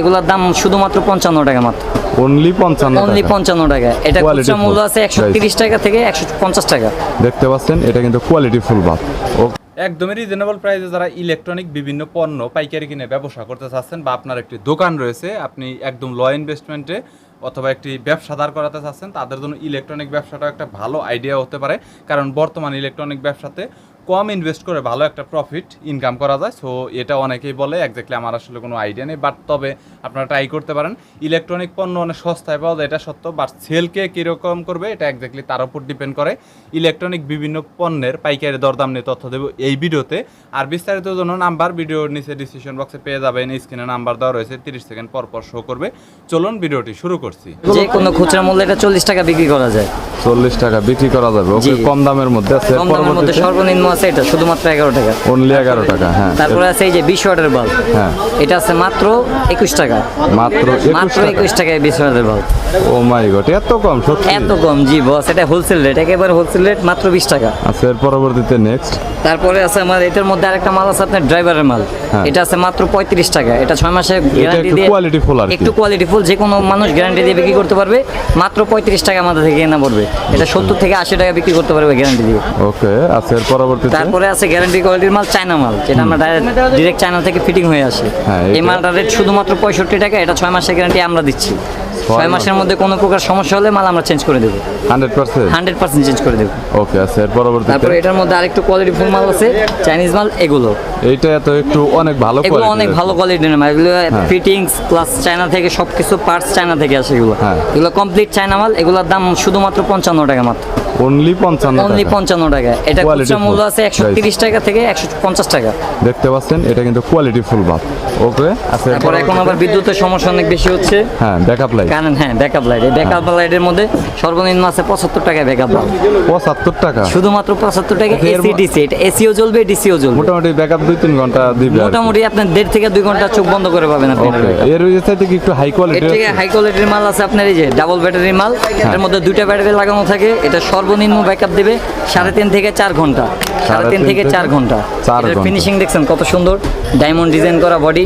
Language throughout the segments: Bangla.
এগুলোর দাম শুধুমাত্র পঞ্চান্ন টাকা মাত্র। অনলি পঞ্চান্ন অনলি পঞ্চান্ন টাকা। এটা খুচরা মূল্য আছে একশো তিরিশ টাকা থেকে একশো পঞ্চাশ টাকা। দেখতে পাচ্ছেন এটা কিন্তু কোয়ালিটি ফুল ও একদমই রিজনেবল প্রাইসে যারা ইলেকট্রনিক বিভিন্ন পণ্য পাইকারি কিনে ব্যবসা করতে চাচ্ছেন বা আপনার একটি দোকান রয়েছে আপনি একদম ল ইনভেস্টমেন্টে অথবা একটি ব্যবসা দাঁড় করাতে চাচ্ছেন তাদের জন্য ইলেকট্রনিক ব্যবসাটা একটা ভালো আইডিয়া হতে পারে। কারণ বর্তমান ইলেকট্রনিক ব্যবসাতে কম ইনভেস্ট করে ভালো একটা প্রফিট ইনকাম করা যায়। সো এটা অনেকেই বলে একজাক্টলি আমার আসলে কোনো আইডিয়া নেই বাট তবে আপনারা ট্রাই করতে পারেন। ইলেকট্রনিক পণ্য অনেক সস্তায় পাওয়া যায়, এটা সত্য বাট সেলকে কীরকম করবে, এটা একজাক্টলি তার উপর ডিপেন্ড করে। ইলেকট্রনিক বিভিন্ন পণ্যের পাইকারি দরদাম নিয়ে তথ্য দেবো এই ভিডিওতে। আর বিস্তারিত জন্য নাম্বার ভিডিওর নিচে ডিসক্রিপশন বক্সে পেয়ে যাবেন স্ক্রিনে নাম্বার দেওয়া রয়েছে, তিরিশ সেকেন্ড পর পর শো করবে। চলুন, ভিডিওটি শুরু করছি। যে কোনো খুচরা মূল্য এটা চল্লিশ টাকা বিক্রি করা যায়। চল্লিশ টাকা বিক্রি করা যাবে। ওকে কম দামের মধ্যে আছে। কম দামের মধ্যে সর্বনিম্ন আছে এটা শুধুমাত্র এগারো টাকা। অনলি এগারো টাকা হ্যাঁ। তারপরে আছে এই যে বিশ ওয়াটের বাল্ব। হ্যাঁ। এটা আছে মাত্র একুশ টাকা। মাত্র মাত্র একুশ টাকায় বিশ ওয়াটের বাল্ব। ও মাই গড এত কম সত্যি। এত কম জি বস এটা হোলসেল রেট একেবারে হোলসেল রেট মাত্র বিশ টাকা। আচ্ছা এর পরবর্তীতে নেক্সট তারপরে আছে আমার এটার মধ্যে আরেকটা মাল আছে আপনার ড্রাইভারের মাল। হ্যাঁ। এটা আছে মাত্র পঁয়ত্রিশ টাকা। এটা ছয় মাসের গ্যারান্টি দিয়ে full আর একটু কোয়ালিটি ফুল যে কোনো মানুষ গ্যারান্টি দিয়ে বিক্রি করতে পারবে। মাত্র পঁয়ত্রিশ টাকা আমাদের থেকে কেনা পড়বে। এটা সত্তর থেকে আশি টাকা বিক্রি করতে পারবে গ্যারান্টি দিয়ে। ওকে আচ্ছা এর পরবর্তীতে? তারপরে আছে গ্যারান্টি কোয়ালিটির মাল চায়না মাল যেটা আমরা ডিরেক্ট চায়না থেকে ফিটিং হয়ে আসে। হ্যাঁ, এই মালটার রেট শুধুমাত্র পঁয়ষট্টি টাকা এটা ছয় মাসের গ্যারান্টি আমরা দিচ্ছি। ছয় মাসের মধ্যে কোনো প্রকার সমস্যা হলে মাল আমরা চেঞ্জ করে দেবো। Hundred percent? Hundred percent change করে দেবো। ওকে আচ্ছা এর পরবর্তীতে? তারপরে এটার মধ্যে আরেকটু কোয়ালিটি ফুল মাল আছে চাইনিজ মাল এগুলো। এইটা তো একটু অনেক ভালো এগুলো অনেক ভালো কোয়ালিটির মাল এগুলো ফিটিংস প্লাস চায়না থেকে সব কিছু পার্টস চায়না থেকে আসে এগুলো। হ্যাঁ। এগুলো কমপ্লিট চায়না মাল। এগুলোর দাম শুধুমাত্র পঞ্চান্ন টাকা মাত্র। অনলি পঞ্চান্ন অনলি পঞ্চান্ন টাকা। এটা খুচরা মূল্য আছে একশো. তিরিশ টাকা থেকে একশো পঞ্চাশ টাকা। দেখতে পাচ্ছেন এটা কিন্তু কোয়ালিটি ফুল বাপ ওকে আচ্ছা তারপর এখন আবার বিদ্যুতের সমস্যা অনেক বেশি হচ্ছে। হ্যাঁ ব্যাকআপ লাইট কারণ হ্যাঁ ব্যাকআপ লাইট এই ব্যাকআপ লাইটের মধ্যে সর্বনিম্ন আছে পঁচাত্তর টাকা ব্যাকআপ লাইট পঁচাত্তর টাকা। শুধুমাত্র পঁচাত্তর টাকা আচ্ছা, এসি ডিসি। এটা এসিও জ্বলবে ডিসিও জ্বলবে। মোটামুটি ব্যাকআপ দুই তিন ঘণ্টা দিবে মোটামুটি আপনার দেড় থেকে দুই ঘণ্টা চোখ বন্ধ করে পাবেন আপনি। এর ওই কি একটু হাই এর থেকে হাই কোয়ালিটির মাল আছে আপনার এই যে ডাবল ব্যাটারি মাল। এর মধ্যে দুইটা ব্যাটারি লাগানো থাকে। এটা সর্বনিম্ন ব্যাকআপ দেবে সাড়ে তিন থেকে চার ঘণ্টা। সাড়ে তিন থেকে চার ঘণ্টা। চার ঘণ্টা। ফিনিশিং দেখছেন কত সুন্দর। ডায়মন্ড ডিজাইন করা বডি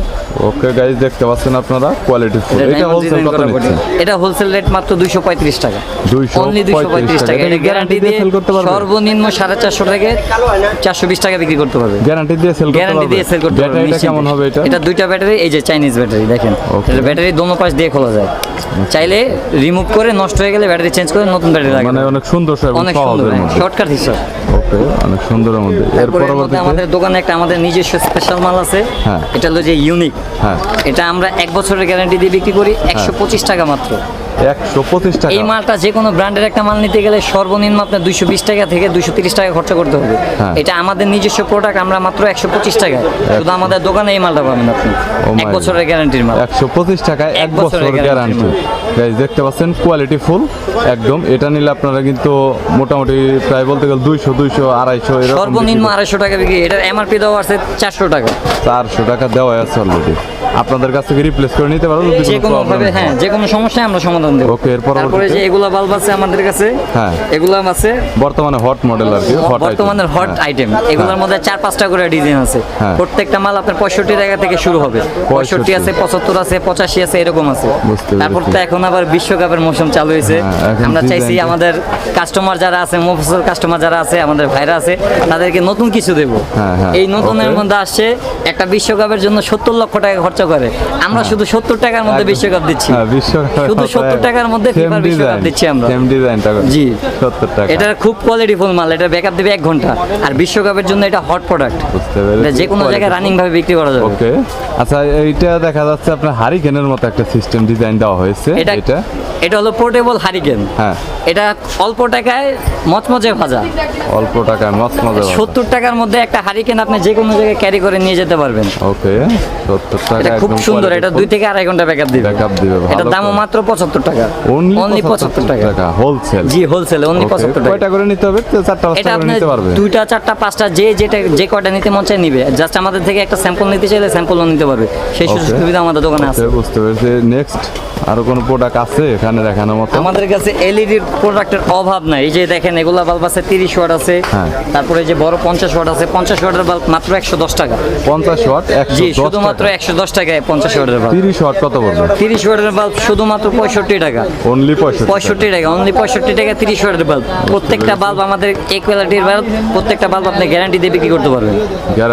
ওকে গাইস দেখতে পাচ্ছেন আপনারা কোয়ালিটি ফুল এটা হোলসেল কত নিচ্ছে? নিচ্ছেন এটা হোলসেল রেট মাত্র দুইশো পঁয়ত্রিশ টাকা। 235 অনলি দুইশো পঁয়ত্রিশ টাকা। এটা এটা গ্যারান্টি দিয়ে সেল করতে পারবে? সর্বনিম্ন সাড়ে চারশো থেকে চারশো বিশ টাকা বিক্রি করতে পারবে। গ্যারান্টি দিয়ে সেল করতে পারবে? গ্যারান্টি দিয়ে সেল করতে পারবে ব্যাটারিটা কেমন হবে এটা? এটা দুইটা ব্যাটারি এই যে চাইনিজ ব্যাটারি দেখেন. এটা ব্যাটারি দোনো পাশ দিয়ে খোলা যায়। চাইলে রিমুভ করে নষ্ট হয়ে গেলে ব্যাটারি চেঞ্জ করে নতুন ব্যাটারি লাগে মানে অনেক সুন্দর অনেক সুন্দর শর্টকাট হিসাব ওকে অনেক সুন্দরের মধ্যে। এর পরবর্তীতে? আমাদের দোকানে একটা আমাদের নিজস্ব স্পেশাল মাল আছে। হ্যাঁ। এটা হলো যে ইউনিক হ্যাঁ। এটা আমরা এক বছরের গ্যারান্টি দিয়ে বিক্রি করি একশো পঁচিশ টাকা মাত্র। একশো পঁচিশ টাকা। এই মালটা যে কোনো ব্র্যান্ডের একটা মাল নিতে গেলে সর্বনিম্ন আপনার দুইশো বিশ টাকা থেকে দুইশো তিরিশ টাকা খরচা করতে হবে। হ্যাঁ। এটা আমাদের নিজস্ব প্রোডাক্ট আমরা মাত্র একশো পঁচিশ টাকা শুধু আমাদের দোকানে এই মালটা পাবেন আপনি। এক বছরের গ্যারান্টির মাল। একশো পঁচিশ টাকায় এক বছরের বছর গ্যারান্টি গাইজ দেখতে পাচ্ছেন কোয়ালিটি ফুল একদম। এটা নিলে আপনারা কিন্তু মোটামুটি প্রায় বলতে গেলে দুইশো দুইশো আড়াইশো সর্বনিম্ন আড়াইশো টাকা বিক্রি। এটার এমআরপি দেওয়া আছে চারশো টাকা। চারশো টাকা দেওয়া আছে অলরেডি আপনাদের কাছ থেকে রিপ্লেস করে নিতে যদি যে কোনো ভাবে হ্যাঁ যে কোনো সমস্যায় আমরা সমাধান দেবো। Okay, এর পরবর্তীতে? তারপরে যে এগুলা বাল্ব আছে আমাদের কাছে হ্যাঁ। এগুলা আছে। বর্তমানে হট মডেল আর কি হট বর্তমানের হট আইটেম এগুলোর মধ্যে চার পাঁচটা করে ডিজাইন আছে। হ্যাঁ। প্রত্যেকটা মাল আপনার পঁয়ষট্টি টাকা থেকে শুরু হবে। পঁয়ষট্টি। আছে পঁচাত্তর আছে পঁচাশি আছে এরকম আছে। তারপর তো এখন আবার বিশ্বকাপের মৌসুম চালু হয়েছে। হ্যাঁ, আমরা চাইছি আমাদের কাস্টমার যারা আছে মুফসল কাস্টমার যারা আছে আমাদের ভাইরা আছে তাদেরকে নতুন কিছু দেব। হ্যাঁ, হ্যাঁ, এই নতুনের. মধ্যে আসছে একটা বিশ্বকাপের জন্য সত্তর লক্ষ টাকা খরচা করে। আমরা শুধু সত্তর টাকার মধ্যে বিশ্বকাপ দিচ্ছি। হ্যাঁ শুধু 70 টাকার মধ্যে বিশ্বকাপ দিচ্ছি আমরা। জি। সত্তর টাকা। এটার খুব কোয়ালিটিফুল মাল এটা ব্যাকআপ দেবে এক ঘণ্টা। আর বিশ্বকাপের জন্য এটা হট প্রোডাক্ট যে কোনো জায়গায় রানিং ভাবে বিক্রি করা যাবে। ওকে আচ্ছা এইটা দেখা যাচ্ছে আপনার হারিকেনের মতো একটা সিস্টেম ডিজাইন দেওয়া হয়েছে। এটা এটা? এটা হলো পোর্টেবল হারিকেন হ্যাঁ। এটা অল্প টাকায় মচমচে ভাজা। অল্প টাকায় মাছ মজা সত্তর টাকার মধ্যে একটা হারিকেন আপনি যে কোনো জায়গায় ক্যারি করে নিয়ে যেতে পারবেন। ওকে সত্তর টাকা। এটা খুব সুন্দর এটা দুই থেকে আড়াই ঘণ্টা ব্যাকআপ দিবে। ব্যাকআপ দিবে, এটার দামও মাত্র পঁচাত্তর টাকা। অনলি অনলি পঁচাত্তর টাকা। হোলসেল জি হোলসেল অনলি পঁচাত্তর টাকা। কয়টা করে নিতে হবে? তো চারটা এটা পাঁচটা করে নিতে পারবে। দুইটা চারটা পাঁচটা যে যেটা যে কয়টা নিতে মন চায় নিবে। জাস্ট আমাদের থেকে একটা স্যাম্পল নিতে চাইলে স্যাম্পলও নিতে পারবে। সেই সুযোগ সুবিধা আমাদের দোকানে আছে। বুঝতে পেরেছি। নেক্সট আরও কোনো প্রোডাক্ট আছে এখানে দেখানোর মতো? আমাদের কাছে এলইডির প্রোডাক্টের অভাব নাই। এই যে দেখেন এগুলা বাল্ব আছে তিরিশ ওয়াট আছে। হ্যাঁ। তারপরে যে বড় পঞ্চাশ ওয়াট আছে পঞ্চাশ ওয়াটের বাল্ব মাত্র একশো দশ টাকা। পঞ্চাশ ওয়াট একশো জি শুধুমাত্র টাকা একশো দশ টাকায় পঞ্চাশ ওয়াটের বাল্ব তিরিশ ওয়াট কত পড়বে? তিরিশ ওয়াটের বাল্ব শুধুমাত্র পঁয়ষট্টি টাকা। অনলি পঁয়ষট্টি পঁয়ষট্টি টাকা অনলি পঁয়ষট্টি টাকা তিরিশ ওয়াটের বাল্ব প্রত্যেকটা বাল্ব আমাদের এক কোয়ালিটির বাল্ব প্রত্যেকটা বাল্ব আপনি গ্যারান্টি দিয়ে বিক্রি করতে পারবেন।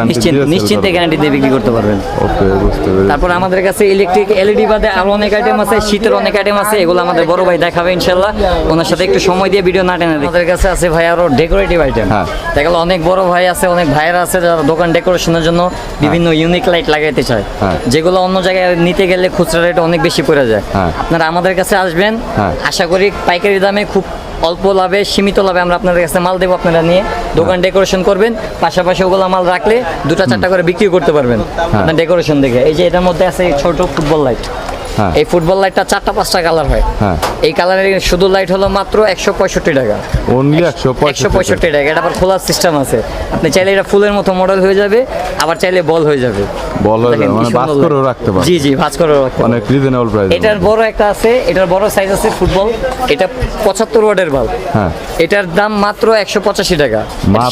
দিয়ে নিশ্চিন্তে গ্যারান্টি দিয়ে বিক্রি করতে পারবেন। ওকে বুঝতে পেরেছি। তারপর আমাদের কাছে ইলেকট্রিক এলইডি বাদে আরও অনেক আইটেম আছে শীতের অনেক আইটেম আছে এগুলো আমাদের বড় ভাই দেখাবে ইনশাল্লাহ। ওনার সাথে একটু সময় দিয়ে ভিডিও না টেনে আমাদের কাছে আছে ভাই আরও ডেকোরেটিভ আইটেম হ্যাঁ। দেখা গেলো অনেক বড় ভাই আছে অনেক ভাইয়েরা আছে যারা দোকান ডেকোরেশনের জন্য বিভিন্ন ইউনিক লাইট লাগাইতে চায়। হ্যাঁ। যেগুলো অন্য জায়গায় নিতে গেলে খুচরা রেট অনেক বেশি পড়ে যায়। হ্যাঁ। আপনারা আমাদের কাছে আসবেন। হ্যাঁ। আশা করি পাইকারি দামে খুব অল্প লাভে সীমিত লাভে আমরা আপনাদের কাছে মাল দেবো আপনারা নিয়ে দোকান ডেকোরেশন করবেন। পাশাপাশি ওগুলো মাল রাখলে দুটা চারটা করে বিক্রি করতে পারবেন আপনার ডেকোরেশন দেখে। এই যে এটার মধ্যে আছে ছোট ফুটবল লাইট হ্যাঁ এই ফুটবল লাইটটা চারটা পাঁচটা কালার হয়। হ্যাঁ। এই কালারের শুধু লাইট হলো মাত্র একশো পঁয়ষট্টি টাকা। অনলি একশো পঁয়ষট্টি টাকা। এটা আবার খোলার সিস্টেম আছে। আপনি চাইলে এটা ফুলের মতো মডেল হয়ে যাবে আবার চাইলে বল হয়ে যাবে। বল হয়ে যাবে, মানে করেও রাখতে জি জি ভাজ করে রাখতে। অনেক রিজনেবল প্রাইস এটার বড় একটা আছে এটার বড় সাইজ আছে ফুটবল এটা পঁচাত্তর ওয়াটের বাল্ব হ্যাঁ। এটার দাম মাত্র একশো পঁচাশি টাকা।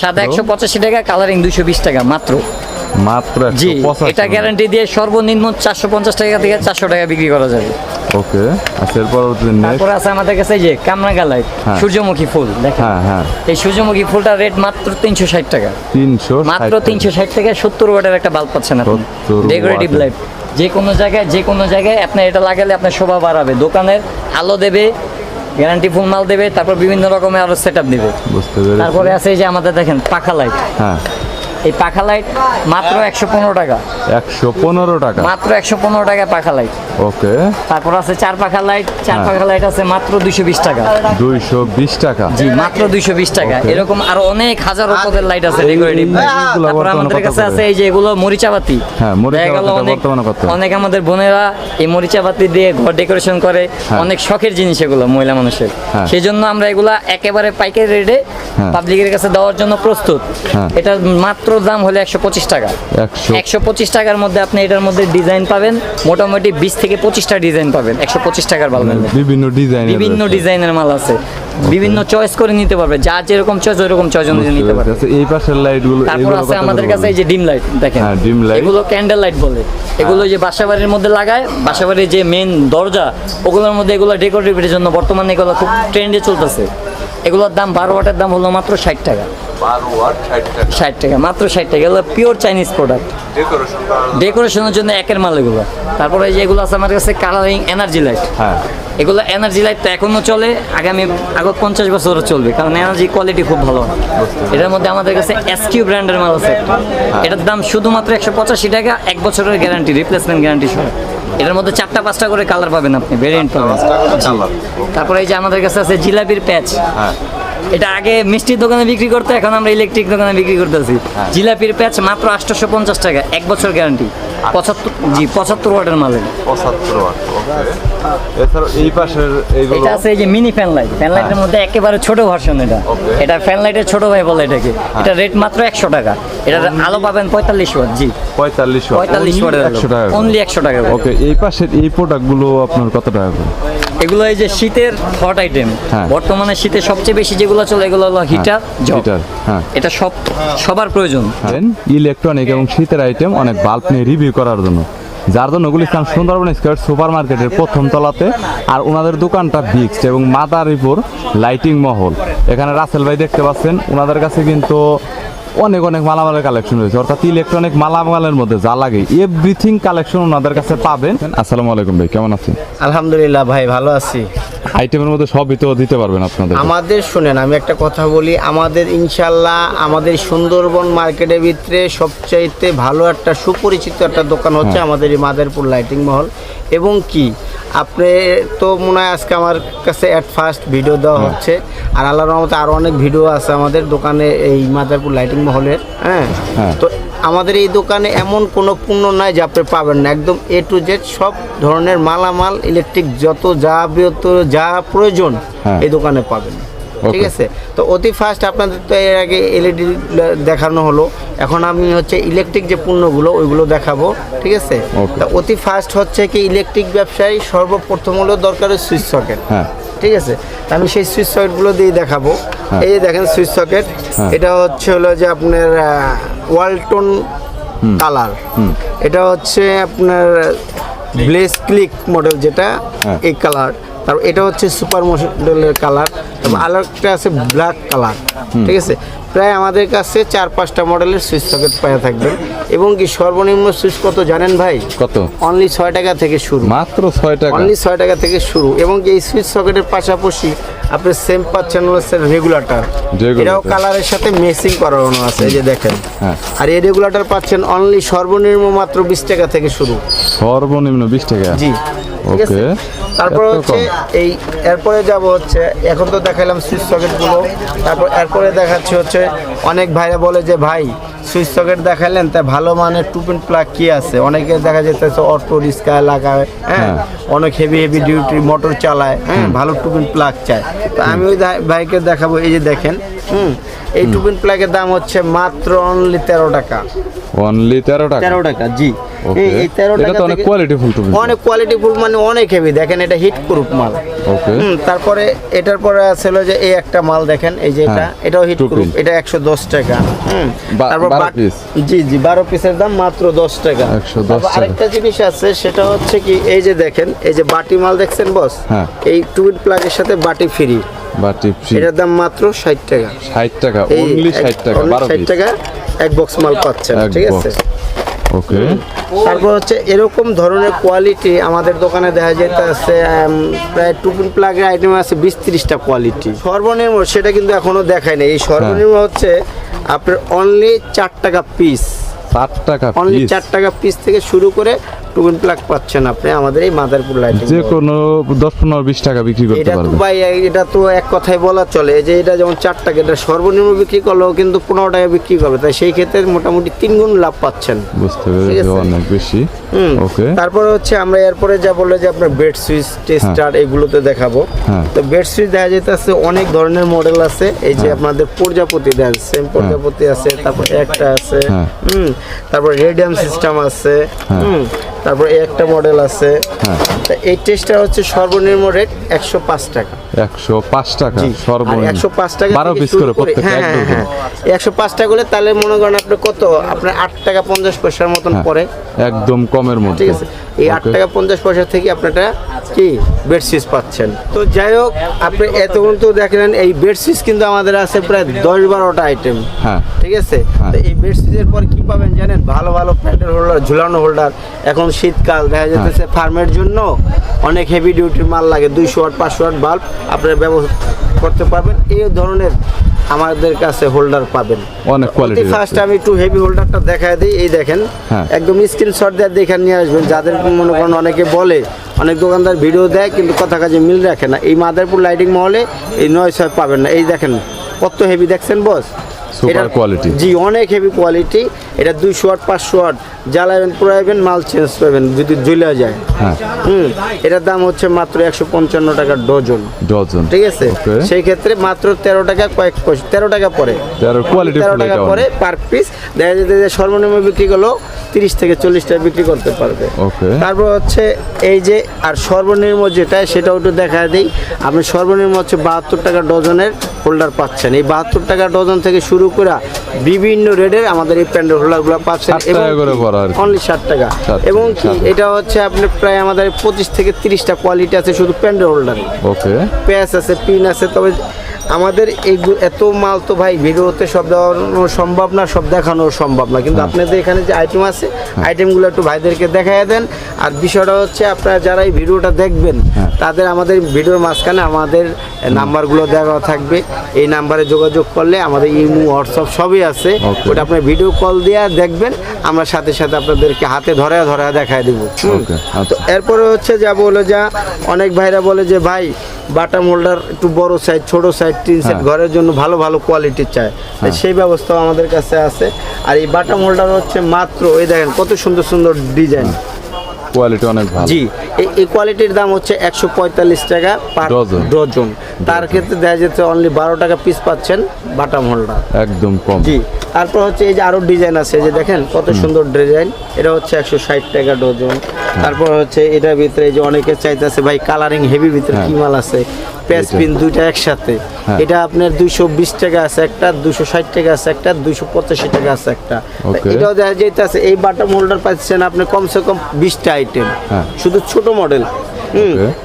সাদা একশো পঁচাশি টাকা কালারিং দুইশো বিশ টাকা মাত্র। মাত্র জি এটা গ্যারান্টি দিয়ে সর্বনিম্ন চারশো পঞ্চাশ টাকা থেকে চারশো টাকা বিক্রি করা যাবে। ওকে আচ্ছা এর পরবর্তীতে নেক্সট তারপরে আছে আমাদের কাছে এই যে কামরাঙ্গা লাইট হ্যাঁ। সূর্যমুখী ফুল দেখেন। হ্যাঁ হ্যাঁ। এই সূর্যমুখী ফুলটার রেট মাত্র তিনশো ষাট টাকা। তিনশো মাত্র তিনশো ষাট থেকে সত্তর ওয়াটের একটা বাল্ব পাচ্ছেন আপনি। 70 ডেকোরেটিভ লাইট যে কোনো জায়গায় যে কোনো জায়গায় আপনি এটা লাগালে আপনার শোভা বাড়াবে। দোকানের আলো দেবে গ্যারান্টি ফুল মাল দেবে তারপর বিভিন্ন রকমের আরও সেট আপ দেবে তারপরে আছে এই যে আমাদের দেখেন পাখা লাইট হ্যাঁ। এই পাখা লাইট মাত্র একশো পনেরো টাকা। একশো পনেরো টাকা। মাত্র একশো পনেরো টাকা পাখা লাইট ওকে তারপর আছে চার পাখা লাইট চার হ্যাঁ। পাখা লাইট আছে মাত্র দুইশো বিশ টাকা দুইশো বিশ টাকা জি মাত্র দুইশো বিশ টাকা এরকম আরও অনেক হাজারো পদের লাইট আছে ডেকোরেটিভ তারপর আমাদের কাছে আছে এই যে এগুলো মরিচাবাতি হ্যাঁ, বর্তমানে কত? অনেক আমাদের বোনেরা এই মরিচাবাতি দিয়ে ঘর ডেকোরেশন করে হ্যাঁ। অনেক শখের জিনিস এগুলো মহিলা মানুষের হ্যাঁ। সেই জন্য আমরা এগুলা একেবারে পাইকারি রেটে হ্যাঁ। পাবলিকের কাছে দেওয়ার জন্য প্রস্তুত হ্যাঁ। এটার মাত্র দাম হলো একশো পঁচিশ টাকা একশো একশো পঁচিশ টাকার মধ্যে আপনি এটার মধ্যে ডিজাইন পাবেন মোটামুটি বিশ থেকে পঁচিশটা ডিজাইন পাবেন একশো পঁচিশ টাকার বাল্বের মধ্যে। বিভিন্ন ডিজাইন বিভিন্ন ডিজাইনের মাল আছে। বিভিন্ন চয়েস করে নিতে পারবে যার যেরকম চয়েস ওইরকম চয়েস অনুযায়ী নিতে পারবে। এই পাশের লাইটগুলো তারপর আছে আমাদের কাছে এই যে ডিম লাইট দেখেন। হ্যাঁ, dim light। এগুলো ক্যান্ডেল লাইট বলে। এগুলো যে বাসাবাড়ির মধ্যে লাগায় বাসাবাড়ির যে মেন দরজা ওগুলোর মধ্যে এগুলো ডেকোরেটিভের জন্য বর্তমানে এগুলো খুব ট্রেন্ডে চলতেছে। এগুলোর দাম বারো ওয়াটের দাম হলো মাত্র ষাট টাকা। ষাট টাকা। মাত্র ষাট টাকা। এগুলো পিওর চাইনিজ প্রোডাক্ট ডেকোরেশনের জন্য একের মাল এগুলো। তারপরে এই যে এগুলো আছে আমার কাছে কালারিং এনার্জি লাইট হ্যাঁ। এগুলো এনার্জি লাইট তো এখনও চলে আগামী আগত পঞ্চাশ বছরও চলবে। কারণ এনার্জি কোয়ালিটি খুব ভালো। এটার মধ্যে আমাদের কাছে এসকিউ ব্র্যান্ডের মাল আছে এটার দাম শুধুমাত্র একশো পঁচাশি টাকা এক বছরের গ্যারান্টি রিপ্লেসমেন্ট গ্যারান্টি সহ। এটার মধ্যে চারটা পাঁচটা করে কালার পাবেন আপনি ভেরিয়েন্ট পাবেন। তারপরে এই যে আমাদের কাছে আছে জিলাপির প্যাচ হ্যাঁ। এটা আগে মিষ্টির দোকানে বিক্রি করতে এখন আমরা ইলেকট্রিক দোকানে বিক্রি করতেছি। জিলাপির প্যাচ মাত্র আটশোশো পঞ্চাশ টাকা এক বছর গ্যারান্টি পঁচাত্তর জি পঁচাত্তর ওয়াটের মালের পঁচাত্তর ওয়াট এছাড়া এই পাশের এটা আছে এই যে মিনি ফ্যান লাইট ফ্যান লাইটের মধ্যে একেবারে ছোট ভার্সন এটা। এটা ফ্যান লাইটের ছোট ভাই বলে এটাকে। এটা রেট মাত্র একশো টাকা। এটার আলো পাবেন পঁয়তাল্লিশ ওয়াট জি। পঁয়তাল্লিশ পঁয়তাল্লিশ ওয়াটের একশো টাকা অনলি একশো টাকা ওকে এই পাশের এই প্রোডাক্টগুলো আপনার কত টাকা এগুলো এই যে শীতের হট আইটেম হ্যাঁ। বর্তমানে শীতে সবচেয়ে বেশি যেগুলো চলে এগুলো হলো হিটার হিটার হ্যাঁ। এটা সব সবার প্রয়োজন। ইলেকট্রনিক এবং শীতের আইটেম অনেক বাল্ব নিয়ে রিভিউ করার জন্য। যার জন্য গুলিস্তান সুন্দরবন স্কোয়ার সুপার মার্কেটের প্রথম তলাতে। আর ওনাদের দোকানটা ভিক্সড এবং মাদারীপুর লাইটিং মহল। এখানে রাসেল ভাই দেখতে পাচ্ছেন ওনাদের কাছে কিন্তু অনেক অনেক মালামালের কালেকশন রয়েছে। অর্থাৎ ইলেকট্রনিক মালামালের মধ্যে যা লাগে এভরিথিং কালেকশন ওনাদের কাছে পাবেন। আসসালামু আলাইকুম ভাই, কেমন আছেন? আলহামদুলিল্লাহ ভাই, ভালো আছি। আইটেমের মধ্যে সবই তো দিতে পারবেন আপনাদের। আমাদের শুনেন আমি একটা কথা বলি আমাদের ইনশাল্লাহ আমাদের সুন্দরবন মার্কেটের ভিতরে সবচাইতে ভালো একটা সুপরিচিত একটা দোকান হচ্ছে আমাদের এই মাদারপুর লাইটিং মহল। এবং কি আপনি তো মনে হয় আজকে আমার কাছে অ্যাট ফার্স্ট ভিডিও দেওয়া হচ্ছে আর আল্লাহর রহমতে আরও অনেক ভিডিও আছে আমাদের দোকানে এই মাদারপুর লাইটিং মহলের হ্যাঁ? হ্যাঁ। তো আমাদের এই দোকানে এমন কোনো পণ্য নাই যা আপনি পাবেন না। একদম এ টু জেড সব ধরনের মালামাল ইলেকট্রিক যত যা বৃহত্তর যা প্রয়োজন হ্যাঁ। এই দোকানে পাবেন। ঠিক আছে? তো অতি ফাস্ট আপনাদের তো এর আগে এলইডি দেখানো হলো। এখন আমি হচ্ছে ইলেকট্রিক যে পণ্যগুলো ওইগুলো দেখাবো। ঠিক আছে. তো অতি ফাস্ট হচ্ছে কি ইলেকট্রিক ব্যবসায়ী সর্বপ্রথম হলো দরকার সুইচ সকেট হ্যাঁ। ঠিক আছে? আমি সেই সুইচ সকেটগুলো দিয়ে দেখাবো। হ্যাঁ। এই যে দেখেন সুইচ সকেট হ্যাঁ। এটা হচ্ছে হলো যে আপনার ওয়ালটন কালার এটা হচ্ছে আপনার ব্লেস ক্লিক মডেল যেটা হ্যাঁ। এই কালার তারপর এটা হচ্ছে সুপার মডেলের কালার তারপর আরেকটা আছে ব্ল্যাক কালার ঠিক আছে? প্রায় আমাদের কাছে চার পাঁচটা মডেলের সুইচ সকেট পাওয়া থাকবে। এবং কি সর্বনিম্ন সুইচ কত জানেন ভাই? কত? অনলি ছয় টাকা থেকে শুরু। মাত্র ছয় টাকা। অনলি ছয় টাকা থেকে শুরু। এবং এই সুইচ সকেটের পাশাপাশি আপনি সেম পাচ্ছেন হচ্ছে রেগুলেটর। এটাও কালারের সাথে মেসিং করানো আছে এই যে দেখেন। হ্যাঁ। আর এই রেগুলেটর পাচ্ছেন অনলি সর্বনিম্ন মাত্র বিশ টাকা থেকে শুরু। সর্বনিম্ন বিশ টাকা? জি ওকে তারপর হচ্ছে এই এরপরে যাব হচ্ছে এখন তো দেখালাম সুইচ সকেটগুলো তারপর এরপরে দেখাচ্ছি হচ্ছে অনেক ভাইরা বলে যে ভাই সুইচ সকেট দেখালেন তা ভালো মানের টুপিন প্লাগ কি আছে? অনেকে দেখা যেতেছে অটো রিক্সা লাগায় হ্যাঁ? হ্যাঁ। অনেক হেভি হেভি ডিউটি মোটর চালায় হ্যাঁ? ভালো টুপিন প্লাগ চায়। তো আমি ওই বাইকে ভাইকে দেখাবো এই যে দেখেন হুম এই টুপিন প্লাগের দাম হচ্ছে মাত্র অনলি তেরো টাকা। অনলি তেরো টাকা? তেরো টাকা জি। এই- এই তেরো টাকা অনেক কোয়ালিটি ফুল অনেক কোয়ালিটি ফুল মানে অনেক হেভি দেখেন এটা হিট প্রুফ মাল। তারপরে এটার পরে আছে হলো যে এই একটা মাল দেখেন এই যে এটা হ্যাঁ, এটাও হিট প্রুফ এটা একশো দশ টাকা। হুম তারপর। জি জি বারো পিসের দাম মাত্র দশ টাকা। 110 তারপর টাকা। আরেকটা জিনিস আছে সেটা হচ্ছে কি এই যে দেখেন এই যে বাটি মাল দেখছেন বস হ্যাঁ। এই টুইট প্লাগের সাথে বাটি ফ্রি বা টিপসি এটার দাম মাত্র ষাট টাকা। ষাট টাকা অনলি ষাট টাকা only বারো 60 পিস টাকা এক বক্স মাল পাচ্ছেন ঠিক আছে? ওকে। তারপর হচ্ছে এরকম ধরনের কোয়ালিটি আমাদের দোকানে দেখা যেতে আছে প্রায় টুপিন প্লাগের আইটেম আছে বিশ ত্রিশটা কোয়ালিটি সর্বনিম্ন সেটা কিন্তু এখনও দেখায় নাই। এই সর্বনিম্ন হচ্ছে আপনার অনলি চার টাকা পিস চার টাকা অনলি চার টাকা পিস থেকে শুরু করে টুপিন প্লাগ পাচ্ছেন আপনি আমাদের এই মাদারপুর লাইটিং যে কোনো দশ পনেরো বিশ টাকা বিক্রি করতে এটা তো ভাই এটা তো এক কথায় বলা চলে যে এটা যেমন চার টাকা এটা সর্বনিম্ন বিক্রি করলেও কিন্তু পনেরো টাকা বিক্রি করবে তাই সেই ক্ষেত্রে মোটামুটি তিন গুণ লাভ পাচ্ছেন। বুঝতে পেরেছি অনেক বেশি। ওকে তারপরে হচ্ছে আমরা এরপরে যা বলল যে আপনার বেড সুইচ টেস্টার এগুলোতে দেখাবো। হ্যাঁ। তো বেড সুইচ দেখা যেতেছে অনেক ধরনের মডেল আছে এই যে আপনাদের প্রজাপতি দেন সেম প্রজাপতি আছে তারপর একটা আছে হ্যাঁ। হুম তারপর রেডিয়াম সিস্টেম আছে হুম তারপর এই একটা মডেল আছে। হ্যাঁ। এই টেস্টটা হচ্ছে সর্বনিম্ন রেট একশো পাঁচ টাকা। একশো পাঁচ টাকা সর্বনিম্ন। একশো পাঁচ টাকা বারো পিস করে প্রত্যেক হ্যাঁ হ্যাঁ হ্যাঁ। একশো পাঁচ টাকা হলে তাহলে মনে করেন আপনি কত? আপনার আট টাকা পঞ্চাশ পয়সার মতন পরে পড়ে। একদম কমের মধ্যে। ঠিক আছে। এই আট টাকা পঞ্চাশ পয়সা থেকে আপনারা কি বেডশিট পাচ্ছেন? তো যাই হোক আপনি এতক্ষণ তো দেখলেন এই বেডশিট কিন্তু আমাদের আছে প্রায় দশ বারোটা আইটেম হ্যাঁ। ঠিক আছে? হ্যাঁ। তো এই বেডশিটের পর কি পাবেন জানেন? ভালো ভালো প্যান্টের হোল্ডার ঝুলানো হোল্ডার এখন শীতকাল দেখা হ্যাঁ। যেতেছে ফার্মের জন্য অনেক হেভি ডিউটির মাল লাগে দুইশো ওয়াট পাঁচশো ওয়াট বাল্ব আপনারা ব্যবহার করতে পারবেন। এই ধরনের আমাদের কাছে হোল্ডার পাবেন। অনেক কোয়ালিটি ফার্স্ট আমি একটু হেভি হোল্ডারটা দেখায় দিই এই দেখেন। হ্যাঁ। একদম স্ক্রিনশট দিয়ে দেখে নিয়ে আসবেন। যাদের মনে করেন অনেকে বলে অনেক দোকানদার ভিডিও দেয় কিন্তু কথা কাজে মিল রাখে না। এই মাদারপুর লাইটিং মহলে এই নয় ছয় পাবেন না। এই দেখেন কত হেভি দেখছেন বস Super কোয়ালিটি জি অনেক হেভি কোয়ালিটি এটা দুইশো ওয়াট পাঁচশো ওয়াট জ্বালাবেন পুরাইবেন মাল চেঞ্জ পাবেন যদি জ্বলে যায়। হ্যাঁ। হুম এটার দাম হচ্ছে মাত্র একশো পঞ্চান্ন টাকা ডজন। ডজন। ঠিক আছে? সেই ক্ষেত্রে মাত্র তেরো টাকা কয়েক পয়সা তেরো টাকা পরে। তেরো টাকা পরে পার পিস দেখা যেতে যে সর্বনিম্ন বিক্রি করলেও তিরিশ থেকে চল্লিশ টাকা বিক্রি করতে পারবে. তারপর হচ্ছে এই যে আর সর্বনিম্ন যেটা সেটাও একটু দেখা দিই। আপনি সর্বনিম্ন হচ্ছে বাহাত্তর টাকা ডজনের হোল্ডার পাচ্ছেন। এই বাহাত্তর টাকা ডজন থেকে শুরু করে বিভিন্ন রেটের আমাদের এই প্যান্ডেল হোল্ডারগুলো পাচ্ছেন 60 টাকা করে আর অনলি ষাট টাকা। এবং কি এটা হচ্ছে আপনি প্রায় আমাদের পঁচিশ থেকে তিরিশটা কোয়ালিটি আছে শুধু প্যান্ডেল হোল্ডার। ওকে প্যাচ আছে পিন আছে তবে আমাদের এই এত মাল তো ভাই ভিডিওতে সব দেওয়ানো সম্ভব না সব দেখানো সম্ভব না। কিন্তু আপনাদের এখানে যে আইটেম আছে আইটেমগুলো একটু ভাইদেরকে দেখায় দেন। আর বিষয়টা হচ্ছে আপনারা যারা এই ভিডিওটা দেখবেন তাদের আমাদের ভিডিওর মাঝখানে আমাদের নাম্বারগুলো দেওয়া থাকবে। এই নাম্বারে যোগাযোগ করলে আমাদের ইমো হোয়াটসঅ্যাপ সবই আছে। ওটা আপনার ভিডিও কল দিয়ে দেখবেন। আমরা সাথে সাথে আপনাদেরকে হাতে ধরে ধরে দেখায় দিব। তো এরপরে হচ্ছে যা বলে যা অনেক ভাইরা বলে যে ভাই বাটাম হোল্ডার একটু বড় সাইজ ছোট সাইজ তিন সেট হ্যাঁ। ঘরের জন্য ভালো ভালো কোয়ালিটির চায় সেই ব্যবস্থাও আমাদের কাছে আছে। আর এই বাটা মোল্ডার হচ্ছে মাত্র এই দেখেন কত সুন্দর সুন্দর ডিজাইন কোয়ালিটি অনেক ভালো। জি এই- কোয়ালিটির দাম হচ্ছে একশো পঁয়তাল্লিশ টাকা পার ডজন। তার ক্ষেত্রে দেখা যাচ্ছে অনলি বারো টাকা পিস পাচ্ছেন বাটাম হোল্ডার একদম কম। জি। তারপর হচ্ছে এই যে আরও ডিজাইন আছে এই যে দেখেন কত সুন্দর ডিজাইন এটা হচ্ছে একশো ষাট টাকা ডজন তারপর হচ্ছে এটার ভিতরে যে অনেকে চাইতেছে ভাই কালারিং হেভি ভিতরে হ্যাঁ। কি মাল আছে? প্যাচ পিন দুইটা একসাথে। হ্যাঁ। এটা আপনার দুইশো বিশ টাকা আছে একটা দুইশো ষাট টাকা আছে একটা দুইশো পঁচাশি টাকা আছে একটা। এটাও দেখা যাইতেছে এই বাটাম হোল্ডার পাচ্ছেন আপনি কমসে কম বিশটা আইটেম হ্যাঁ। শুধু ছোট মডেল.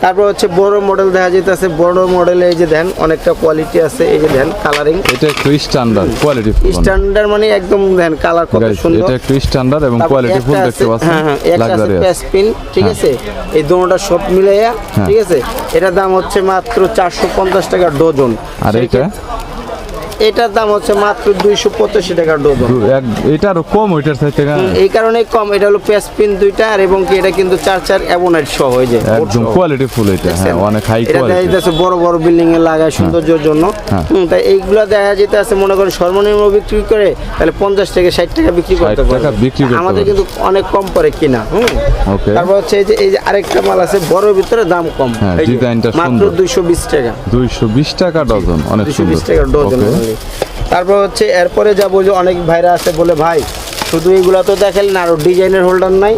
তারপর হচ্ছে বড় মডেল দেখা যাইতেছে বড় মডেলে এই যে দেন অনেকটা কোয়ালিটি আছে এই যে দেন কালারিং এটা একটু স্ট্যান্ডার্ড কোয়ালিটি স্ট্যান্ডার্ড মানে একদম দেন কালার কত সুন্দর। এটা একটু স্ট্যান্ডার্ড এবং কোয়ালিটি ফুল দেখতে পাচ্ছেন? হ্যাঁ হ্যাঁ একটা আছে প্যাসপিন ঠিক হ্যাঁ। আছে? এই দোনোটা সব মিলাইয়া হ্যাঁ। ঠিক আছে? এটার দাম হচ্ছে মাত্র চারশো পঞ্চাশ টাকা ডজন। আর এটা এটার দাম হচ্ছে মাত্র দুইশো পঁচাশি টাকা ডজন দু- এক এটা কম ওইটার সাইড থেকে এই কারণে কম এটা হলো প্যাসপিন দুইটা আর এবং কি এটা কিন্তু চার চার অ্যাবোনাইট সহ হয়ে যায় একদম কোয়ালিটি ফুল এটা হ্যাঁ অনেক হাই এটা দেখা কোয়ালিটি বড় বড় বিল্ডিং এ লাগায় সৌন্দর্যের জন্য। হ্যাঁ। তাই এইগুলো দেখা যেতে আছে মনে করেন সর্বনিম্ন বিক্রি করে তাহলে পঞ্চাশ থেকে ষাট টাকা বিক্রি করতে পারে আমাদের কিন্তু অনেক কম পরে কিনা হুম। তারপর হচ্ছে এই যে এই যে আরেকটা মাল আছে বড় ভিতরে দাম কম। হ্যাঁ, মাত্র দুইশো বিশ টাকা। দুইশো বিশ টাকা ডজন অনেক সুন্দর। বিশ টাকা ডজন Okay. তারপর হচ্ছে এরপরে যে অনেক ভাইরা আছে বলে ভাই শুধু এইগুলা তো দেখালেন আরও ডিজাইনের হোল্ডার নাই।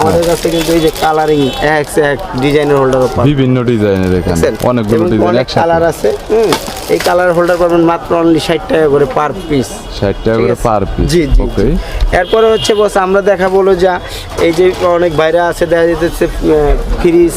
আমাদের কাছে কিন্তু এই যে কালারিং এক এক ডিজাইনের হোল্ডার বিভিন্ন ডিজাইনের এখানে অনেকগুলো ডিজাইন অনেক কালার আছে এই কালার হোল্ডার পাবেন মাত্র অনলি ষাট টাকা করে পার পিস ষাট টাকা করে পার পিস জি জি ওকে। এরপরে হচ্ছে বস আমরা দেখা বলো যা এই যে অনেক বাইরে আছে দেখা যেতেছে ফ্রিজ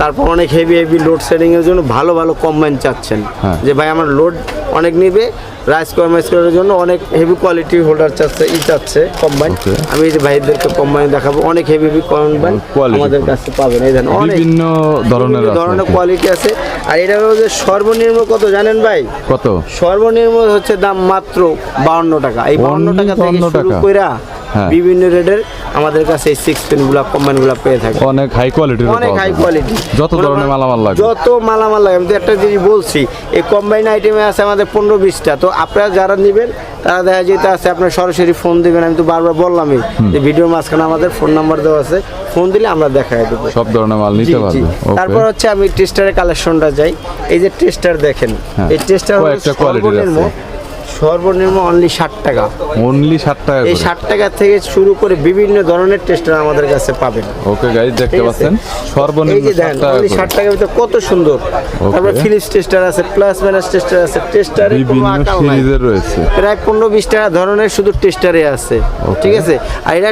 তারপর অনেক হেভি হেভি লোড সেটিং এর জন্য ভালো ভালো কম্বাইন চাচ্ছেন। হ্যাঁ। যে ভাই আমার লোড অনেক নিবে রাইস কমাইস করার জন্য অনেক হেভি কোয়ালিটি হোল্ডার চাচ্ছে ই চাচ্ছে কম্বাইন আমি এই যে ভাইদেরকে কম্বাইন দেখাবো অনেক হেভি হেভি কম্বাইন আমাদের কাছে পাবেন। এই অনেক বিভিন্ন ধরনের ধরনের কোয়ালিটি আছে। আর এটা যে সর্বনিম্ন কত জানেন ভাই? কত? সর্বনিম্ন হচ্ছে দাম মাত্র বাউন্ন টাকা। এই বাউন্ন টাকা থেকে শুরু? কইরা হ্যাঁ। বিভিন্ন রেটের আমাদের কাছে এই সিক্স পেনগুলা কম্বাইনগুলা পেয়ে থাকে অনেক হাই কোয়ালিটির অনেক হাই কোয়ালিটি যত ধরনের মালামাল লাগে যত মালামাল লাগে আমি তো একটা জিনিস বলছি এই কম্বাইন আইটেমে আছে আমাদের পনেরো বিশটা। তো আপনারা যারা নেবেন তারা দেখা যেতে আছে আপনার সরাসরি ফোন দেবেন আমি তো বারবার বললামই যে ভিডিওর মাঝখানে আমাদের ফোন নাম্বার দেওয়া আছে। ফোন দিলে আমরা দেখাই দেবো। সব ধরনের মাল নিতে পারব। তারপর হচ্ছে আমি টেস্টারের কালেকশনটা যাই। এই যে টেস্টার দেখেন হ্যাঁ। এই টেস্টার হচ্ছে সর্বনিম্ন। সর্বনিম্ন অনলি ষাট টাকা। অনলি ষাট টাকা এই ষাট টাকা থেকে শুরু করে বিভিন্ন ধরনের টেস্টার আমাদের কাছে পাবেন। ওকে গাইজ দেখতে পাচ্ছেন? সর্বনিম্ন অনলি ষাট টাকার ভিতরে কত সুন্দর। তারপরে ফিলিপস টেস্টার আছে প্লাস মাইনাস টেস্টার আছে টেস্টারের কোনো বিভিন্ন সিরিজের রয়েছে। প্রায় পনেরো বিশ টাকা ধরনের শুধু টেস্টারে আছে. ঠিক আছে? আর এটা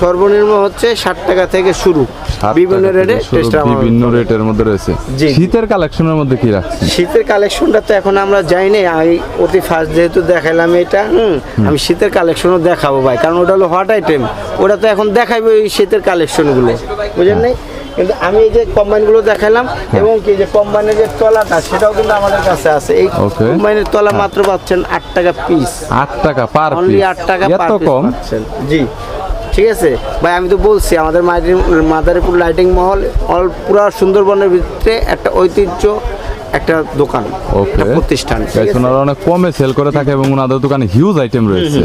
সর্বনিম্ন হচ্ছে ষাট টাকা থেকে শুরু। বিভিন্ন রেটে টেস্টার বিভিন্ন রেটের মধ্যে রয়েছে। শীতের কালেকশনের মধ্যে কি রাখছেন? শীতের কালেকশনটা তো এখন আমরা যাই নাই অতি ফার্স্ট যেহেতু দেখাইলাম এটা হুম আমি শীতের কালেকশনও দেখাবো ভাই কারণ ওটা হলো হট আইটেম ওটা তো এখন দেখাইবে ওই শীতের কালেকশনগুলো বুঝলেন নাই? কিন্তু আমি এই যে কম্বাইনগুলো দেখালাম এবং কি যে কম্বাইনের যে তলাটা সেটাও কিন্তু আমাদের কাছে আছে। এই. কম্বাইনের তলা মাত্র পাচ্ছেন আট টাকা পিস আট টাকা পার অনলি আট টাকা পার পিস কম? পাচ্ছেন। জি। ঠিক আছে? ভাই আমি তো বলছি আমাদের মাদারীপুর মাদারীপুর লাইটিং মহল অল পুরা সুন্দরবনের ভিতরে একটা ঐতিহ্য একটা দোকান ওকে। প্রতিষ্ঠান। ওনারা অনেক কমে সেল করে থাকে এবং ওনাদের দোকানে হিউজ আইটেম রয়েছে।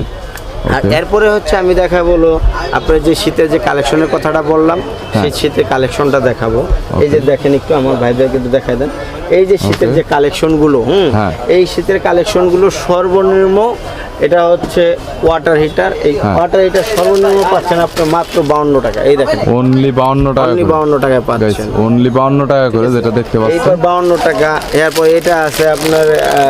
আর এরপরে হচ্ছে আমি দেখাবো আপনার যে শীতের যে কালেকশনের কথাটা বললাম হ্যাঁ। সেই শীতের কালেকশনটা দেখাবো। এই যে দেখেন একটু আমার ভাইদেরকে একটু দেখাই দেন। এই যে শীতের যে কালেকশনগুলো হুম হ্যাঁ। এই শীতের কালেকশনগুলো সর্বনিম্ন এটা হচ্ছে ওয়াটার হিটার এই হ্যাঁ। ওয়াটার হিটার সর্বনিম্ন পাচ্ছেন আপনার মাত্র বাউন্ন টাকা। এই দেখেন। অনলি বাউন্ন টাকা অনলি বাউন্ন টাকায় পাচ্ছেন। অনলি বাউন্ন টাকা করে যেটা দেখতে এইটা পাচ্ছেন বাউন্ন টাকা। এরপর এটা আছে আপনার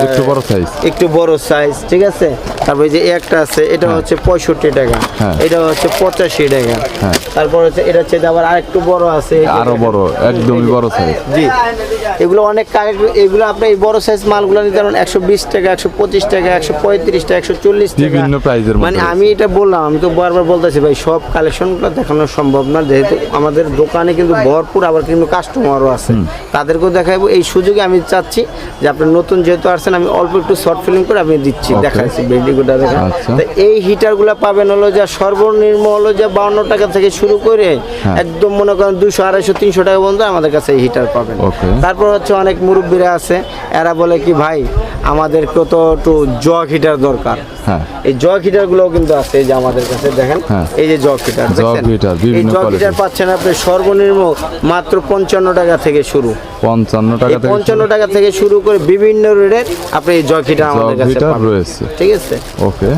একটু বড় সাইজ একটু বড় সাইজ ঠিক আছে? তারপর এই যে একটা আছে এটা হচ্ছে পঁয়ষট্টি টাকা। হ্যাঁ। এটা হচ্ছে পঁচাশি টাকা। হ্যাঁ। তারপর হচ্ছে এটা হচ্ছে আবার আরেকটু বড় আছে। আরও বড় একদমই বড় সাইজ জি। এগুলো অনেক কালেক্ট- এগুলো আপনি এই বড় সাইজ মালগুলো নিতে পারেন একশো বিশ টাকা একশো পঁচিশ টাকা একশো পঁয়ত্রিশ টাকা একশো চল্লিশ টাকা। বিভিন্ন প্রাইজের মানে আমি এটা বললাম আমি তো বারবার বলতেছি ভাই সব কালেকশনগুলো দেখানো সম্ভব না। যেহেতু আমাদের দোকানে কিন্তু ভরপুর আবার কিন্তু কাস্টমারও আছে। তাদেরকেও দেখাবো এই সুযোগে আমি চাচ্ছি যে আপনি নতুন যেহেতু আসছেন আমি অল্প একটু শর্ট ফিল্ম করে আমি দিচ্ছি. দেখাচ্ছি বেডিগুলো দেখেন আচ্ছা। তো এই হিটারগুলো পাবেন হলো যে সর্বনিম্ন হলো যে বাউন্ন টাকা থেকে শুরু করে হ্যাঁ। একদম মনে করেন দুশো আড়াইশো তিনশো টাকা পর্যন্ত আমাদের কাছে এই হিটার পাবেন। তারপর হচ্ছে অনেক মুরব্বীরা আছে এরা বলে কি ভাই আমাদেরকে তো একটু জগ হিটার দরকার। এই জগ হিটার গুলোও কিন্তু আছে এই যে আমাদের কাছে দেখেন। হ্যাঁ। এই যে জগ হিটার এই জগ হিটার পাচ্ছেন আপনি সর্বনিম্ন মাত্র পঞ্চান্ন টাকা থেকে শুরু। পঞ্চান্ন টাকা থেকে পঞ্চান্ন টাকা থেকে শুরু করে বিভিন্ন রেটের আপনি এই জগ হিটার আমাদের কাছে রয়েছে। ঠিক আছে? ওকে।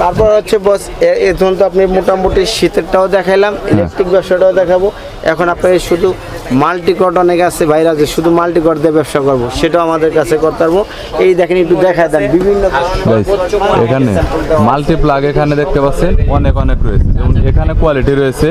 তারপর হচ্ছে বস এখন তো আপনি মোটামুটি শীতেরটাও দেখাইলাম হ্যাঁ। ইলেকট্রিক ব্যবসাটাও দেখাবো। এখন আপনার শুধু মাল্টিকট অনেক আছে বাইরে আছে শুধু মাল্টিকট দিয়ে ব্যবসা করব সেটাও আমাদের কাছে করতে পারব। এই দেখেন একটু দেখায় দেন বিভিন্ন এখানে মাল্টি প্লাগ এখানে দেখতে পাচ্ছেন অনেক অনেক রয়েছে। যেমন এখানে কোয়ালিটি রয়েছে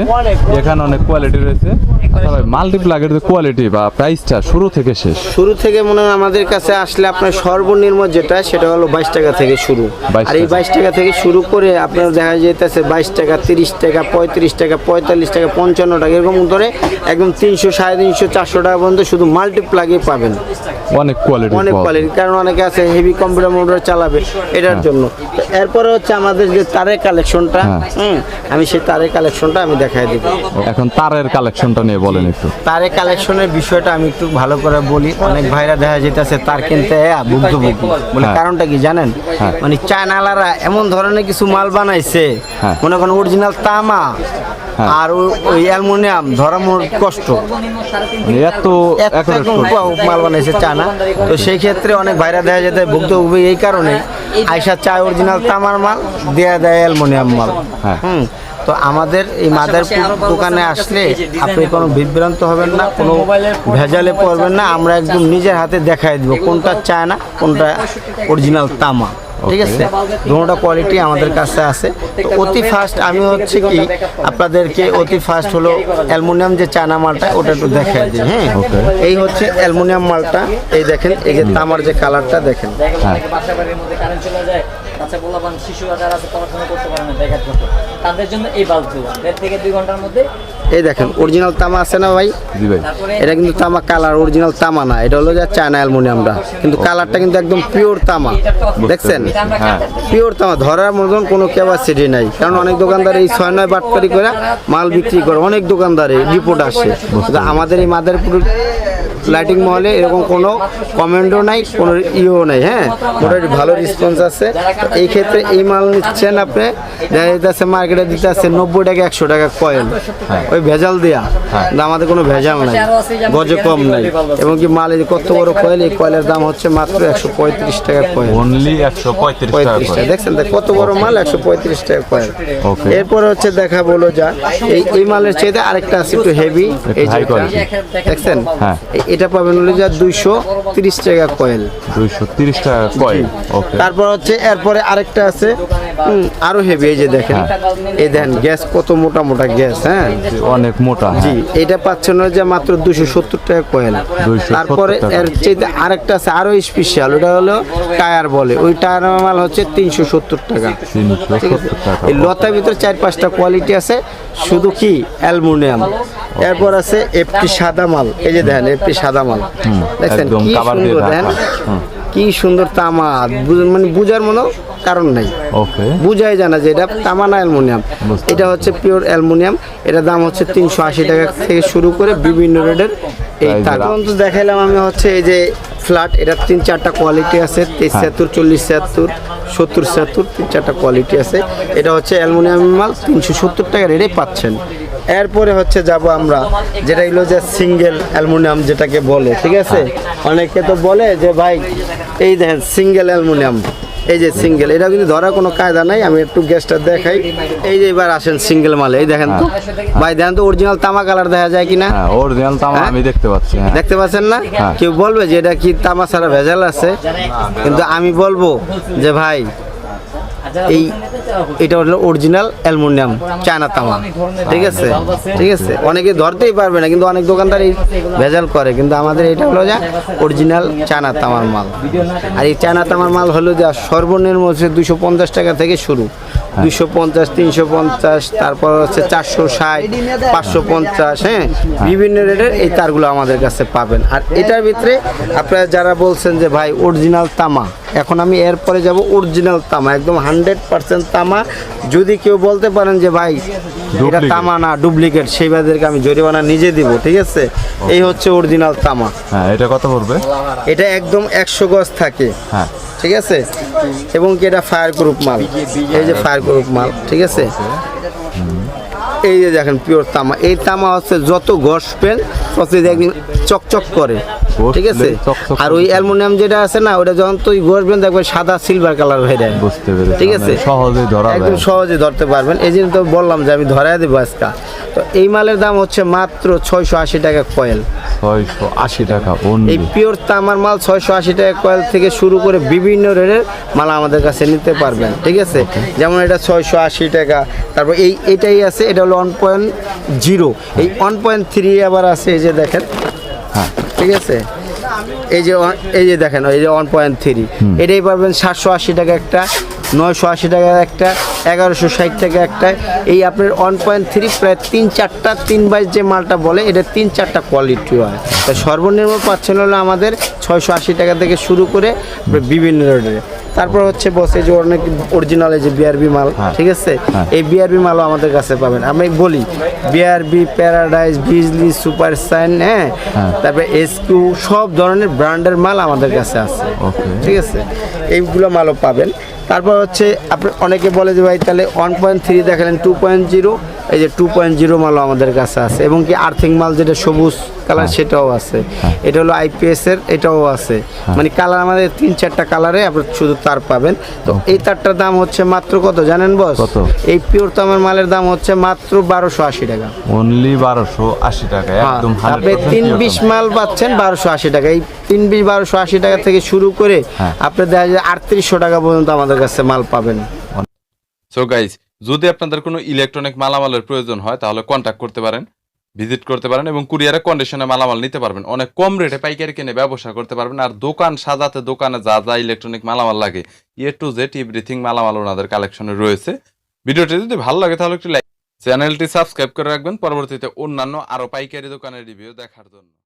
এখানে অনেক কোয়ালিটি রয়েছে। আচ্ছা মাল্টি প্লাগের যে কোয়ালিটি বা প্রাইসটা শুরু থেকে শেষ? শুরু থেকে মনে হয় আমাদের কাছে আসলে আপনার সর্বনিম্ন যেটা সেটা হলো বাইশ টাকা থেকে শুরু। 22 আর এই বাইশ টাকা থেকে শুরু করে আপনার দেখা যেতেছে বাইশ টাকা তিরিশ টাকা পঁয়ত্রিশ টাকা পঁয়তাল্লিশ টাকা পঞ্চান্ন টাকা এরকম ধরে একদম তিনশো সাড়ে তিনশো চারশো টাকা পর্যন্ত শুধু মাল্টিপ্লাগে পাবেন অনেক কোয়ালিটি অনেক কোয়ালিটি কারণ অনেকে আছে হেভি কম্পিউটার মোটর চালাবে এটার জন্য এরপরে হচ্ছে আমাদের যে তারের কালেকশনটা হ্যাঁ। হুম আমি সেই তারের কালেকশনটা আমি দেখাই দিব এখন তারের কালেকশনটা নিয়ে বলেন একটু তারের কালেকশনের বিষয়টা আমি একটু ভালো করে বলি অনেক ভাইরা দেখা যেতেছে তার কিনতে ভুক্তভোগী বলে হ্যাঁ। কারণটা কি জানেন হ্যাঁ। মানে চায়নালারা এমন ধরনের কিছু মাল বানাইছে হ্যাঁ। মনে করেন অরিজিনাল তামা হ্যাঁ। আর ওই- অ্যালুমিনিয়াম ধরা মোর কষ্ট। এত মাল বানাইছে চায়না। তো সেই ক্ষেত্রে অনেক ভাইরা দেখা যেতে ভুক্তভোগী এই কারণে আইসা চা অরিজিনাল তামার মাল দেয়া দেয় অ্যালুমিনিয়াম মাল। হ্যাঁ। হুম। তো আমাদের এই মাদারপুর দোকানে আসলে আপনি কোনো বিভ্রান্ত হবেন না কোনো ভেজালে পড়বেন না। আমরা একদম নিজের হাতে দেখাই দিব কোনটা চায় না কোনটা অরিজিনাল তামা। ঠিক আছে? দুটোটা কোয়ালিটি আমাদের কাছে আছে। তো অতি ফাস্ট আমি হচ্ছে কি আপনাদেরকে অতি ফাস্ট হলো অ্যালমোনিয়াম যে চানা মালটা ওটা একটু দেখাই দিই হ্যাঁ? এই হচ্ছে অ্যালমোনিয়াম মালটা এই দেখেন এই যে তামার যে কালারটা দেখেন। হ্যাঁ। বাচ্চা পোলাপান শিশুরা যারা আছে পড়াশোনা করতে পারে না ব্যাঘাত ঘটে। তাদের জন্য এই বাল্বগুলো দেড় থেকে দুই ঘণ্টার মধ্যে এই দেখেন অরিজিনাল তামা আছে না ভাই? জি ভাই। এটা কিন্তু তামা কালার অরিজিনাল তামা না। এটা হলো যে চায়না অ্যালুমিনিয়ামটা কিন্তু কালারটা কিন্তু একদম পিওর তামা। দেখছেন? হ্যাঁ। পিওর তামা ধরার মতন কোনো ক্যাপাসিটি নাই। কারণ অনেক দোকানদার এই ছয় নয় বাটপারি করে মাল বিক্রি করে অনেক দোকানদারে রিপোর্ট আসে। কিন্তু আমাদের এই মাদারপুর লাইটিং মহলে এরকম কোনো কমেন্টও নাই কোনো ইও নাই হ্যাঁ? মোটামুটি ভালো রেসপন্স আছে। এই ক্ষেত্রে এই মাল নিচ্ছেন আপনি দেখা যাচ্ছে মার্কেটে দিতে আছে নব্বই টাকা একশো টাকা কয়েল ওই ভেজাল দেয়া। কিন্তু আমাদের কোনো ভেজাল নাই গজে কম নাই। এবং কি মাল এই কত বড় কয়েল এই কয়েলের দাম হচ্ছে মাত্র একশো পঁয়ত্রিশ টাকা কয়েল অনলি একশো পঁয়ত্রিশ টাকা দেখছেন দেখ কত বড় মাল একশো পঁয়ত্রিশ টাকা কয়েল. এরপরে হচ্ছে দেখা বলো যা এই এই মালের চাইতে আরেকটা আছে একটু হেভি এই। দেখছেন? হ্যাঁ। এটা পাবেন হলো যা দুইশো তিরিশ টাকা কয়েল। দুইশো তিরিশ টাকা কয়েল ওকে তারপর হচ্ছে এরপরে আরেকটা আছে আরও হেভি এই যে দেখেন। এই দেখেন গ্যাস কত মোটা মোটা গ্যাস হ্যাঁ? অনেক মোটা জি এটা পাচ্ছেন যে মাত্র দুশো সত্তর টাকা কয়েল তারপরে এর চাইতে আরেকটা আছে আরও স্পেশাল ওটা হলো টায়ার বলে। ওই টায়ার মাল হচ্ছে তিনশো সত্তর টাকা। এই লতার ভিতরে চার পাঁচটা কোয়ালিটি আছে শুধু কি? অ্যালুমিনিয়াম। এরপর আছে এফটি সাদা মাল। এই যে দেখেন এফটি সাদা মাল। দেখছেন কি সুন্দর দেখেন? কি সুন্দর তামা মানে বুঝার মতো কারণ নাই। ওকে। বুঝাই জানা যে এটা তামা না অ্যালুমিনিয়াম এটা হচ্ছে পিওর অ্যালুমিনিয়াম। এটার দাম হচ্ছে তিনশো আশি টাকা থেকে শুরু করে বিভিন্ন রেটের এই Price এর তো দেখাইলাম আমি হচ্ছে এই যে ফ্ল্যাট এটার তিন চারটা কোয়ালিটি আছে তেইশ ছিয়াত্তর চল্লিশ ছিয়াত্তর সত্তর ছিয়াত্তর তিন চারটা কোয়ালিটি আছে। এটা হচ্ছে অ্যালুমিনিয়াম মাল তিনশো সত্তর টাকা রেটে পাচ্ছেন। এরপরে হচ্ছে যাব আমরা যেটা হলো যে সিঙ্গেল অ্যালুমিনিয়াম যেটাকে বলে ঠিক আছে? অনেকে তো বলে যে ভাই এই দেখেন সিঙ্গেল অ্যালুমিনিয়াম। এই যে সিঙ্গেল এটা কিন্তু ধরার কোনো কায়দা নাই আমি একটু গ্যাসটা দেখাই। এই যে এবার আসেন সিঙ্গেল মালে এই দেখেন তো। ভাই দেখেন তো অরিজিনাল তামা কালার দেখা যায় কিনা? হ্যাঁ অরিজিনাল তামা হ্যাঁ? আমি দেখতে পাচ্ছি হ্যাঁ। দেখতে পাচ্ছেন না? হ্যাঁ। কেউ বলবে যে এটা কি তামা ছাড়া ভেজাল আছে? কিন্তু আমি বলব যে ভাই এই এটা হলো অরিজিনাল অ্যালুমিনিয়াম চায়না তামা। ঠিক আছে? ঠিক আছে? অনেকে ধরতেই পারবে না কিন্তু অনেক দোকানদার এই ভেজাল করে। কিন্তু আমাদের এটা হলো যা অরিজিনাল চায়না তামার মাল। আর এই চায়না তামার মাল হলো যা সর্বনিম্ন হচ্ছে দুশো পঞ্চাশ টাকা থেকে শুরু। দুশো পঞ্চাশ তিনশো পঞ্চাশ তারপর হচ্ছে চারশো ষাট পাঁচশো পঞ্চাশ হ্যাঁ? বিভিন্ন রেটের এই তারগুলো আমাদের কাছে পাবেন। আর এটার ভিতরে আপনারা যারা বলছেন যে ভাই অরিজিনাল তামা। এখন আমি এরপরে যাব অরিজিনাল তামা। একদম হান্ড্রেড পার্সেন্ট তামা যদি কেউ বলতে পারেন যে ভাই এটা তামা না ডুপ্লিকেট সেই ভাইদেরকে আমি জরিমানা নিজে দিব ঠিক আছে? এই হচ্ছে অরিজিনাল তামা। হ্যাঁ এটা কত পড়বে? এটা একদম একশো গজ থাকে। হ্যাঁ। ঠিক আছে? এবং কি এটা ফায়ার গ্রুপ মাল? এই যে ফায়ার গ্রুপ মাল ঠিক আছে? এই যে দেখেন পিওর তামা। এই তামা হচ্ছে যত ঘষবেন তত একদিন চকচক করে। ঠিক আছে? আর ওই। অ্যালুমিনিয়াম যেটা আছে না ওটা যখন তুই ঘষবেন দেখবেন সাদা সিলভার কালার হয়ে যায়। বুঝতে পেরেছি ঠিক আছে? মানে সহজেই ধরা একদম সহজে ধরতে পারবেন। এই জন্য তো বললাম যে আমি ধরাই দেবো আজকে। তো এই মালের দাম হচ্ছে মাত্র ছয়শো আশি টাকা কয়েল ছয়শো আশি টাকা এই পিওর তামার মাল ছয়শো আশি টাকা কয়েল থেকে শুরু করে বিভিন্ন রেটের মাল আমাদের কাছে নিতে পারবেন। ঠিক আছে? যেমন এটা ছয়শো আশি টাকা তারপর এই এটাই আছে এটা হলো ওয়ান পয়েন্ট জিরো এই ওয়ান পয়েন্ট থ্রি আবার আছে এই যে দেখেন হ্যাঁ। ঠিক আছে? এই যে এই যে দেখেন এই যে ওয়ান পয়েন্ট থ্রি এটাই পাবেন সাতশো আশি টাকা একটা নয়শো আশি টাকা একটা এগারোশো ষাট টাকা একটা। এই আপনার ওয়ান পয়েন্ট থ্রি প্রায় তিন চারটা তিন বাইশ যে মালটা বলে এটা তিন চারটা কোয়ালিটি হয়। তা সর্বনিম্ন পাচ্ছেন হলো আমাদের ছয়শো আশি টাকা থেকে শুরু করে বিভিন্ন রেটে তারপর হচ্ছে বস এই যে অনেক অরিজিনাল এই যে বিআরবি মাল হ্যাঁ। ঠিক আছে? হ্যাঁ। এই বিআরবি মালও আমাদের কাছে পাবেন। আমি বলি BRB paradise Bijli super sign হ্যাঁ? হ্যাঁ। তারপরে এসকিউ সব ধরনের ব্র্যান্ডের মাল আমাদের কাছে আছে। ঠিক আছে? এইগুলো মালও পাবেন। তারপর হচ্ছে আপনি অনেকে বলে যে ভাই তাহলে ওয়ান পয়েন্ট থ্রি দেখালেন টু পয়েন্ট জিরো এই যে টু পয়েন্ট জিরো মালও আমাদের কাছে আছে। এবং কি আর্থিং মাল যেটা সবুজ কালার সেটাও আছে। এটা হলো আইপিএস এর এটাও আছে। মানে কালার আমাদের তিন চারটা কালারে আপনি শুধু তার পাবেন। তো এই তারটার দাম হচ্ছে মাত্র কত জানেন বস কত? এই পিওর তামার মালের দাম হচ্ছে মাত্র বারোশো আশি টাকা। অনলি বারোশো আশি টাকা একদম হ্যাঁ, আপনি তিন বিশ মাল পাচ্ছেন বারোশো আশি টাকা। এই তিন বিশ বারোশো আশি টাকা থেকে শুরু করে হ্যাঁ। আপনি দেখা যায় আটত্রিশশো টাকা পর্যন্ত আমাদের কাছে মাল পাবেন। সো গাইজ যদি আপনাদের কোনো ইলেকট্রনিক মালামালের প্রয়োজন হয়, তাহলে কন্ট্যাক্ট করতে পারেন ভিজিট করতে পারেন এবং কুরিয়ারে কন্ডিশনে মালামাল নিতে পারবেন। অনেক কম রেটে পাইকারি কিনে ব্যবসা করতে পারবেন আর দোকান সাজাতে দোকানে যা যা ইলেকট্রনিক মালামাল লাগে এ টু জেড এভরিথিং মালামাল ওনাদের কালেকশনে রয়েছে। ভিডিওটি যদি ভালো লাগে, তাহলে একটু লাইক চ্যানেলটি সাবস্ক্রাইব করে রাখবেন। পরবর্তীতে অন্যান্য আরও পাইকারি দোকানের রিভিউ দেখার জন্য।